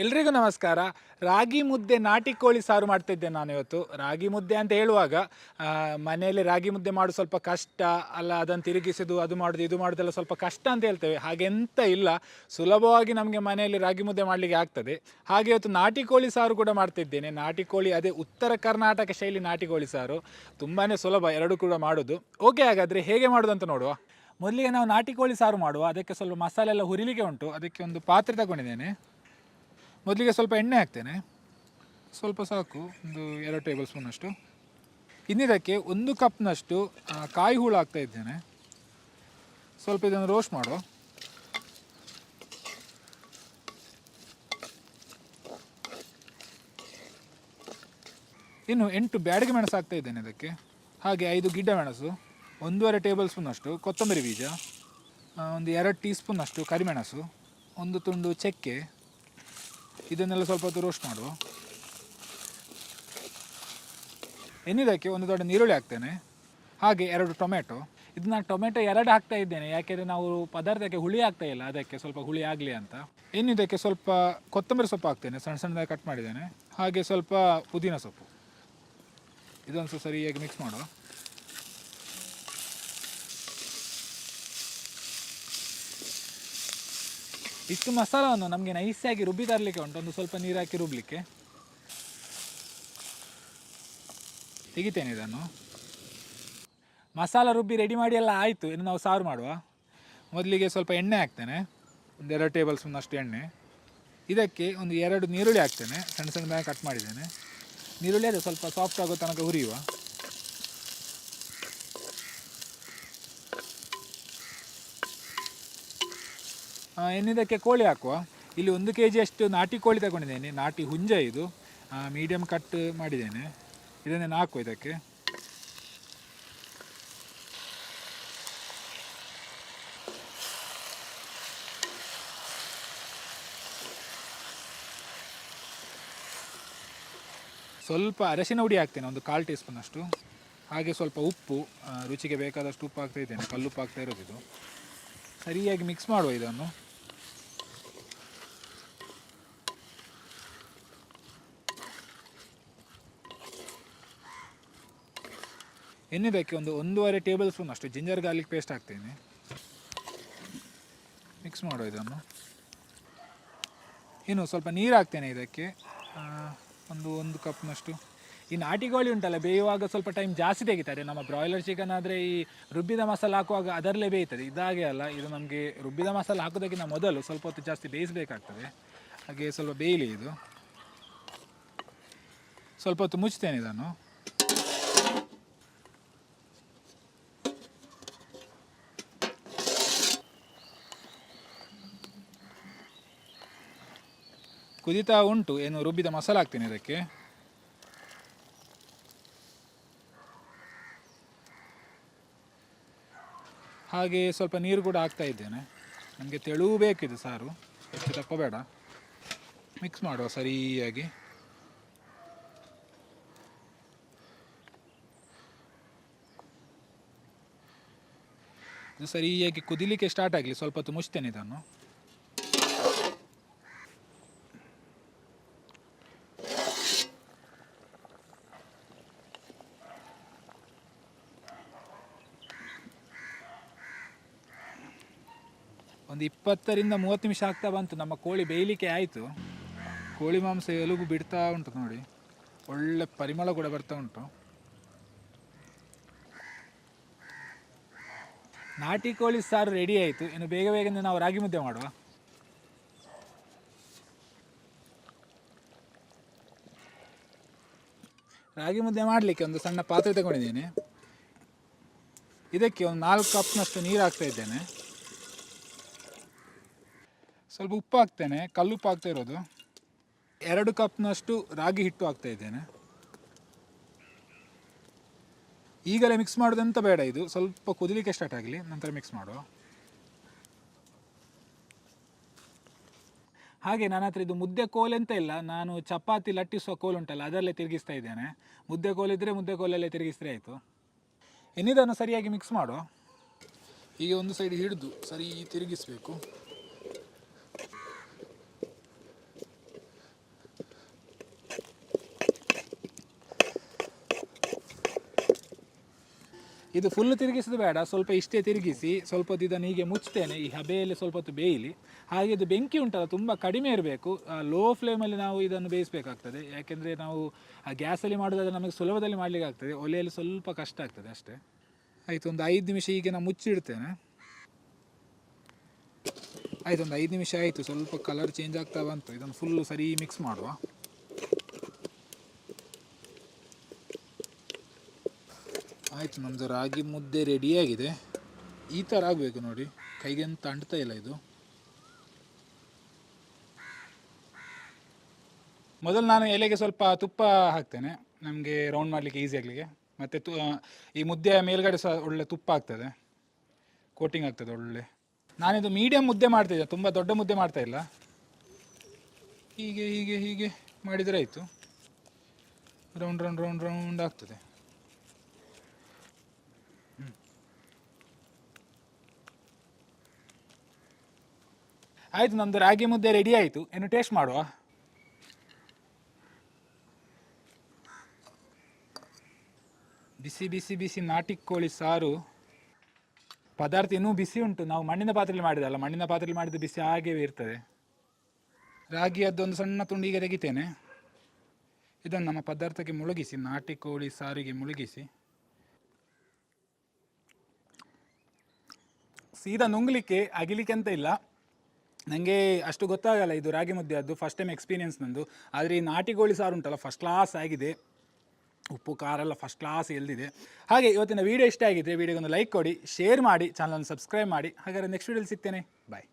ಎಲ್ರಿಗೂ ನಮಸ್ಕಾರ. ರಾಗಿ ಮುದ್ದೆ, ನಾಟಿ ಕೋಳಿ ಸಾರು ಮಾಡ್ತಿದ್ದೆ ನಾನು ಇವತ್ತು ರಾಗಿ ಮುದ್ದೆ ಅಂತ ಹೇಳುವಾಗ ಮನೆಯಲ್ಲಿ ರಾಗಿ ಮುದ್ದೆ ಮಾಡೋದು ಸ್ವಲ್ಪ ಕಷ್ಟ, ಅಲ್ಲ ಅದನ್ನು ತಿರುಗಿಸೋದು, ಅದು ಮಾಡೋದು, ಇದು ಮಾಡೋದೆಲ್ಲ ಸ್ವಲ್ಪ ಕಷ್ಟ ಅಂತ ಹೇಳ್ತೇವೆ. ಹಾಗೆಂತ ಇಲ್ಲ. ಸುಲಭವಾಗಿ ನಮಗೆ ಮನೆಯಲ್ಲಿ ರಾಗಿ ಮುದ್ದೆ ಮಾಡಲಿಕ್ಕೆ ಆಗ್ತದೆ. ಹಾಗೆ ಇವತ್ತು ನಾಟಿ ಕೋಳಿ ಸಾರು ಕೂಡ ಮಾಡ್ತಿದ್ದೇನೆ. ನಾಟಿ ಕೋಳಿ ಅದೇ ಉತ್ತರ ಕರ್ನಾಟಕ ಶೈಲಿ ನಾಟಿ ಕೋಳಿ ಸಾರು. ತುಂಬಾ ಸುಲಭ, ಎರಡು ಕೂಡ ಮಾಡೋದು. ಓಕೆ ಹಾಗಾದರೆ ಹೇಗೆ ಮಾಡೋದು ಅಂತ ನೋಡುವ. ಮೊದಲಿಗೆ ನಾವು ನಾಟಿ ಕೋಳಿ ಸಾರು ಮಾಡುವ. ಅದಕ್ಕೆ ಸ್ವಲ್ಪ ಮಸಾಲೆ ಎಲ್ಲ ಹುರಿಲಿಕ್ಕೆ ಉಂಟು. ಅದಕ್ಕೆ ಒಂದು ಪಾತ್ರೆ ತಗೊಂಡಿದ್ದೇನೆ. ಮೊದಲಿಗೆ ಸ್ವಲ್ಪ ಎಣ್ಣೆ ಹಾಕ್ತೇನೆ. ಸ್ವಲ್ಪ ಸಾಕು, ಒಂದು ಎರಡು ಟೇಬಲ್ ಸ್ಪೂನಷ್ಟು ಇನ್ನಿದಕ್ಕೆ ಒಂದು ಕಪ್ನಷ್ಟು ಕಾಯಿ ಹೂಳು ಹಾಕ್ತಾ ಇದ್ದೇನೆ. ಸ್ವಲ್ಪ ಇದನ್ನು ರೋಸ್ಟ್ ಮಾಡು ಇನ್ನು ಎಂಟು ಬ್ಯಾಡಿಗೆ ಮೆಣಸು ಹಾಕ್ತಾ ಇದ್ದೇನೆ ಇದಕ್ಕೆ. ಹಾಗೆ ಐದು ಗಿಡ್ಡ ಮೆಣಸು, ಒಂದೂವರೆ ಟೇಬಲ್ ಸ್ಪೂನಷ್ಟು ಕೊತ್ತಂಬರಿ ಬೀಜ ಒಂದು ಎರಡು ಟೀ ಸ್ಪೂನಷ್ಟು ಕರಿಮೆಣಸು, ಒಂದು ತುಂಡು ಚಕ್ಕೆ ಇದನ್ನೆಲ್ಲ ಸ್ವಲ್ಪ ಹೊತ್ತು ರೋಸ್ಟ್ ಮಾಡುವ. ಎನ್ನಿದಕ್ಕೆ ಒಂದು ದೊಡ್ಡ ನೀರುಳ್ಳಿ ಹಾಕ್ತೇನೆ. ಹಾಗೆ ಎರಡು ಟೊಮೆಟೊ. ಇದನ್ನ ಟೊಮೆಟೊ ಎರಡು ಹಾಕ್ತಾ ಇದ್ದೇನೆ, ಯಾಕೆಂದರೆ ನಾವು ಪದಾರ್ಥಕ್ಕೆ ಹುಳಿ ಆಗ್ತಾ ಇಲ್ಲ, ಅದಕ್ಕೆ ಸ್ವಲ್ಪ ಹುಳಿ ಆಗಲಿ ಅಂತ. ಇನ್ನಿದಕ್ಕೆ ಸ್ವಲ್ಪ ಕೊತ್ತಂಬರಿ ಸೊಪ್ಪು ಹಾಕ್ತೇನೆ, ಸಣ್ಣ ಸಣ್ಣದಾಗಿ ಕಟ್ ಮಾಡಿದ್ದೇನೆ. ಹಾಗೆ ಸ್ವಲ್ಪ ಪುದೀನ ಸೊಪ್ಪು. ಇದೊಂದು ಸರಿಯಾಗಿ ಮಿಕ್ಸ್ ಮಾಡುವ. ಇಷ್ಟು ಮಸಾಲವನ್ನು ನಮಗೆ ನೈಸಾಗಿ ರುಬ್ಬಿ ತರಲಿಕ್ಕೆ ಉಂಟು. ಒಂದು ಸ್ವಲ್ಪ ನೀರು ಹಾಕಿ ರುಬ್ಬಲಿಕ್ಕೆ ತೆಗಿತೇನೆ ಇದನ್ನು. ಮಸಾಲ ರುಬ್ಬಿ ರೆಡಿ ಮಾಡಿ ಎಲ್ಲ ಆಯಿತು. ಇನ್ನು ನಾವು ಸಾರು ಮಾಡುವ. ಮೊದಲಿಗೆ ಸ್ವಲ್ಪ ಎಣ್ಣೆ ಹಾಕ್ತೇನೆ. ಒಂದು ಎರಡು ಟೇಬಲ್ ಸ್ಪೂನ್ ಅಷ್ಟು ಎಣ್ಣೆ. ಇದಕ್ಕೆ ಒಂದು ಎರಡು ನೀರುಳ್ಳಿ ಹಾಕ್ತೇನೆ. ಸಣ್ಣ ಸಣ್ಣದಾಗಿ ಕಟ್ ಮಾಡಿದ್ದೇನೆ. ನೀರುಳ್ಳಿ ಅದು ಸ್ವಲ್ಪ ಸಾಫ್ಟ್ ಆಗೋ ತನಕ ಹುರಿಯುವ. ಆ, ಎನ್ನಿದಕ್ಕೆ ಕೋಳಿ ಹಾಕುವ. ಇಲ್ಲಿ ಒಂದು ಕೆ ಜಿಯಷ್ಟು ನಾಟಿ ಕೋಳಿ ತಗೊಂಡಿದ್ದೇನೆ. ನಾಟಿ ಹುಂಜ ಇದು. ಮೀಡಿಯಮ್ ಕಟ್ ಮಾಡಿದ್ದೇನೆ. ಇದನ್ನೇ ಹಾಕುವ ಇದಕ್ಕೆ. ಸ್ವಲ್ಪ ಅರಸಿನ ಹುಡಿ ಹಾಕ್ತೇನೆ ಒಂದು ಕಾಲು ಟೀ ಸ್ಪೂನ್ ಅಷ್ಟು. ಹಾಗೆ ಸ್ವಲ್ಪ ಉಪ್ಪು ರುಚಿಗೆ ಬೇಕಾದಷ್ಟು ಉಪ್ಪು ಹಾಕ್ತಾ ಇದ್ದೇನೆ. ಕಲ್ಲುಪ್ಪು ಹಾಕ್ತಾ ಇರೋದು ಇದು ಸರಿಯಾಗಿ ಮಿಕ್ಸ್ ಮಾಡುವ ಇದನ್ನು. ಎನ್ನಿದಕ್ಕೆ ಒಂದು ಒಂದೂವರೆ ಟೇಬಲ್ ಸ್ಪೂನ್ ಅಷ್ಟು. ಜಿಂಜರ್ ಗಾರ್ಲಿಕ್ ಪೇಸ್ಟ್ ಹಾಕ್ತೀನಿ. ಮಿಕ್ಸ್ ಮಾಡುವ ಇದನ್ನು. ಇನ್ನು ಸ್ವಲ್ಪ ನೀರು ಹಾಕ್ತೇನೆ ಇದಕ್ಕೆ. ಒಂದು ಒಂದು ಕಪ್ನಷ್ಟು. ಈ ನಾಟಿ ಕೋಳಿ ಉಂಟಲ್ಲ, ಬೇಯುವಾಗ ಸ್ವಲ್ಪ ಟೈಮ್ ಜಾಸ್ತಿ ತೆಗಿತಾರೆ. ನಮ್ಮ ಬ್ರಾಯ್ಲರ್ ಚಿಕನ್ ಆದರೆ ಈ ರುಬ್ಬಿದ ಮಸಾಲ ಹಾಕುವಾಗ ಅದರಲ್ಲೇ ಬೇಯ್ತದೆ. ಇದಾಗೆ ಅಲ್ಲ, ಇದು ನಮಗೆ ರುಬ್ಬಿದ ಮಸಾಲ ಹಾಕೋದಕ್ಕಿಂತ ಮೊದಲು ಸ್ವಲ್ಪ ಹೊತ್ತು ಜಾಸ್ತಿ ಬೇಯಿಸಬೇಕಾಗ್ತದೆ. ಹಾಗೆ ಸ್ವಲ್ಪ ಬೇಯಲಿ ಇದು. ಸ್ವಲ್ಪ ಹೊತ್ತು ಮುಚ್ತೇನೆ ಇದನ್ನು. ಕುದೀತಾ ಉಂಟು, ಏನು ರುಬ್ಬಿದ ಮಸಾಲ ಹಾಕ್ತೀನಿ ಇದಕ್ಕೆ. ಹಾಗೆ ಸ್ವಲ್ಪ ನೀರು ಕೂಡ ಹಾಕ್ತಾ ಇದ್ದೇನೆ. ನನಗೆ ತೆಳು ಬೇಕಿದೆ ಸಾರು, ಹೆಚ್ಚು ತಕ್ಕೋಬೇಡ ಮಿಕ್ಸ್ ಮಾಡುವ ಸರಿಯಾಗಿ. ಸರಿಯಾಗಿ ಕುದಿಲಿಕ್ಕೆ ಸ್ಟಾರ್ಟ್ ಆಗಲಿ, ಸ್ವಲ್ಪ ಹೊತ್ತು ಮುಚ್ತೇನೆ ಇದನ್ನು. ಒಂದು ಇಪ್ಪತ್ತರಿಂದ ಮೂವತ್ತು ನಿಮಿಷ ಆಗ್ತಾ ಬಂತು. ನಮ್ಮ ಕೋಳಿ ಬೇಯಲಿಕ್ಕೆ ಆಯಿತು. ಕೋಳಿ ಮಾಂಸ ಎಲುಗು ಬಿಡ್ತಾ ಉಂಟು ನೋಡಿ. ಒಳ್ಳೆ ಪರಿಮಳ ಕೂಡ ಬರ್ತಾ ಉಂಟು. ನಾಟಿ ಕೋಳಿ ಸಾರು ರೆಡಿ ಆಯಿತು. ಇನ್ನು ಬೇಗ ಬೇಗನೆ ನಾವು ರಾಗಿ ಮುದ್ದೆ ಮಾಡುವ. ರಾಗಿ ಮುದ್ದೆ ಮಾಡಲಿಕ್ಕೆ ಒಂದು ಸಣ್ಣ ಪಾತ್ರೆ ತಗೊಂಡಿದ್ದೇನೆ. ಇದಕ್ಕೆ ಒಂದು ನಾಲ್ಕು ಕಪ್ನಷ್ಟು ನೀರು ಹಾಕ್ತಾ ಇದ್ದೇನೆ. ಸ್ವಲ್ಪ ಉಪ್ಪು ಹಾಕ್ತೇನೆ ಕಲ್ಲುಪ್ಪು ಹಾಕ್ತಾ ಇರೋದು. ಎರಡು ಕಪ್ನಷ್ಟು ರಾಗಿ ಹಿಟ್ಟು ಹಾಕ್ತಾ ಇದ್ದೇನೆ. ಈಗಲೇ ಮಿಕ್ಸ್ ಮಾಡೋದಂತ ಬೇಡ ಇದು. ಸ್ವಲ್ಪ ಕುದಿಲಿಕ್ಕೆ ಸ್ಟಾರ್ಟ್ ಆಗಲಿ, ನಂತರ ಮಿಕ್ಸ್ ಮಾಡುವ. ಹಾಗೆ ನನ್ನ ಹತ್ರ ಇದು ಮುದ್ದೆ ಕೋಲ್ ಅಂತ ಇಲ್ಲ, ನಾನು ಚಪಾತಿ ಲಟ್ಟಿಸುವ ಕೋಲ್ ಉಂಟಲ್ಲ, ಅದರಲ್ಲೇ ತಿರುಗಿಸ್ತಾ ಇದ್ದೇನೆ. ಮುದ್ದೆ ಕೋಲ್ ಇದ್ದರೆ ಮುದ್ದೆ ಕೋಲಲ್ಲೇ ತಿರುಗಿಸಿದ್ರೆ ಆಯಿತು. ಇನ್ನಿದನ್ನು ಸರಿಯಾಗಿ ಮಿಕ್ಸ್ ಮಾಡುವ. ಹೀಗೆ ಒಂದು ಸೈಡ್ ಹಿಡಿದು ಸರಿ ತಿರುಗಿಸಬೇಕು. ಇದು ಫುಲ್ ತಿರುಗಿಸೋದು ಬೇಡ. ಸ್ವಲ್ಪ ಇಷ್ಟೇ ತಿರುಗಿಸಿ ಸ್ವಲ್ಪ ಹೊತ್ತು ಇದನ್ನು ಹೀಗೆ ಮುಚ್ತೇನೆ ಈ ಹಬೆಯಲ್ಲಿ ಸ್ವಲ್ಪ ಹೊತ್ತು ಬೇಯಲಿ. ಹಾಗೆ ಇದು ಬೆಂಕಿ ಉಂಟಲ್ಲ, ತುಂಬ ಕಡಿಮೆ ಇರಬೇಕು. ಲೋ ಫ್ಲೇಮಲ್ಲಿ ನಾವು ಇದನ್ನು ಬೇಯಿಸಬೇಕಾಗ್ತದೆ. ಯಾಕೆಂದರೆ ನಾವು ಆ ಗ್ಯಾಸಲ್ಲಿ ಮಾಡೋದಾದ್ರೆ ನಮಗೆ ಸುಲಭದಲ್ಲಿ ಮಾಡಲಿಕ್ಕೆ ಆಗ್ತದೆ ಒಲೆಯಲ್ಲಿ ಸ್ವಲ್ಪ ಕಷ್ಟ ಆಗ್ತದೆ ಅಷ್ಟೇ. ಆಯಿತು, ಒಂದು ಐದು ನಿಮಿಷ ಹೀಗೆ ನಾನು ಮುಚ್ಚಿಡ್ತೇನೆ. ಆಯಿತು, ಒಂದು ಐದು ನಿಮಿಷ ಆಯಿತು. ಸ್ವಲ್ಪ ಕಲರ್ ಚೇಂಜ್ ಆಗ್ತಾ ಬಂತು. ಇದನ್ನು ಫುಲ್ಲು ಸರಿ ಮಿಕ್ಸ್ ಮಾಡುವ. ಆಯಿತು ನಮ್ಮದು ರಾಗಿ ಮುದ್ದೆ ರೆಡಿಯಾಗಿದೆ ಈ ಥರ ಆಗಬೇಕು ನೋಡಿ. ಕೈಗೆಂತ ಅಂಟ್ತಾ ಇಲ್ಲ ಇದು. ಮೊದಲು ನಾನು ಎಲೆಗೆ ಸ್ವಲ್ಪ ತುಪ್ಪ ಹಾಕ್ತೇನೆ. ನಮಗೆ ರೌಂಡ್ ಮಾಡಲಿಕ್ಕೆ ಈಸಿ ಆಗಲಿಕ್ಕೆ. ಮತ್ತು ತು ಈ ಮುದ್ದೆಯ ಮೇಲ್ಗಡೆ ಸಹ ಒಳ್ಳೆ ತುಪ್ಪ ಆಗ್ತದೆ. ಕೋಟಿಂಗ್ ಆಗ್ತದೆ ಒಳ್ಳೆ. ನಾನಿದು ಮೀಡಿಯಮ್ ಮುದ್ದೆ ಮಾಡ್ತಿದ್ದೆ ತುಂಬ ದೊಡ್ಡ ಮುದ್ದೆ ಮಾಡ್ತಾ ಇಲ್ಲ. ಹೀಗೆ ಹೀಗೆ ಹೀಗೆ ಮಾಡಿದರೆ ಆಯಿತು. ರೌಂಡ್ ರೌಂಡ್ ರೌಂಡ್ ರೌಂಡ್ ಆಗ್ತದೆ. ಆಯಿತು ನಮ್ಮದು ರಾಗಿ ಮುದ್ದೆ ರೆಡಿ ಆಯಿತು. ಏನು ಟೇಸ್ಟ್ ಮಾಡುವ. ಬಿಸಿ ಬಿಸಿ ಬಿಸಿ ನಾಟಿ ಕೋಳಿ ಸಾರು. ಪದಾರ್ಥ ಇನ್ನೂ ಬಿಸಿ ಉಂಟು. ನಾವು ಮಣ್ಣಿನ ಪಾತ್ರೆಯಲ್ಲಿ ಮಾಡಿದಲ್ಲ, ಮಣ್ಣಿನ ಪಾತ್ರೆಯಲ್ಲಿ ಮಾಡಿದ ಬಿಸಿ ಹಾಗೇ ಇರ್ತದೆ. ರಾಗಿಯದ್ದೊಂದು ಸಣ್ಣ ತುಂಡಿಗೆ ತೆಗಿತೇನೆ. ಇದನ್ನು ನಮ್ಮ ಪದಾರ್ಥಕ್ಕೆ ಮುಳುಗಿಸಿ, ನಾಟಿ ಕೋಳಿ ಸಾರಿಗೆ ಮುಳುಗಿಸಿ. ಸೀದಾ ನುಂಗ್ಲಿಕ್ಕೆ, ಅಗಿಲಿಕ್ಕೆ ಅಂತ ಇಲ್ಲ. ನನಗೆ ಅಷ್ಟು ಗೊತ್ತಾಗಲ್ಲ ಇದು ರಾಗಿ ಮುದ್ದೆ ಅದು ಫಸ್ಟ್ ಟೈಮ್ ಎಕ್ಸ್ಪೀರಿಯೆನ್ಸ್ ನಂದು. ಆದರೆ ಈ ನಾಟಿ ಕೋಳಿ ಸಾರು ಉಂಟಲ್ಲ ಫಸ್ಟ್ ಕ್ಲಾಸ್ ಆಗಿದೆ. ಉಪ್ಪು, ಖಾರ ಎಲ್ಲ ಫಸ್ಟ್ ಕ್ಲಾಸ್ ಎಲ್ದಿದೆ. ಹಾಗೆ ಇವತ್ತಿನ ವೀಡಿಯೋ ಇಷ್ಟ ಆಗಿದ್ದರೆ ವೀಡಿಯೋಗೊಂದು ಲೈಕ್ ಕೊಡಿ ಶೇರ್ ಮಾಡಿ ಚಾನಲನ್ನು ಸಬ್ಸ್ಕ್ರೈಬ್ ಮಾಡಿ. ಹಾಗಾದ್ರೆ ನೆಕ್ಸ್ಟ್ ವೀಡಿಯೋಲಿ ಸಿಗ್ತೇನೆ. ಬಾಯ್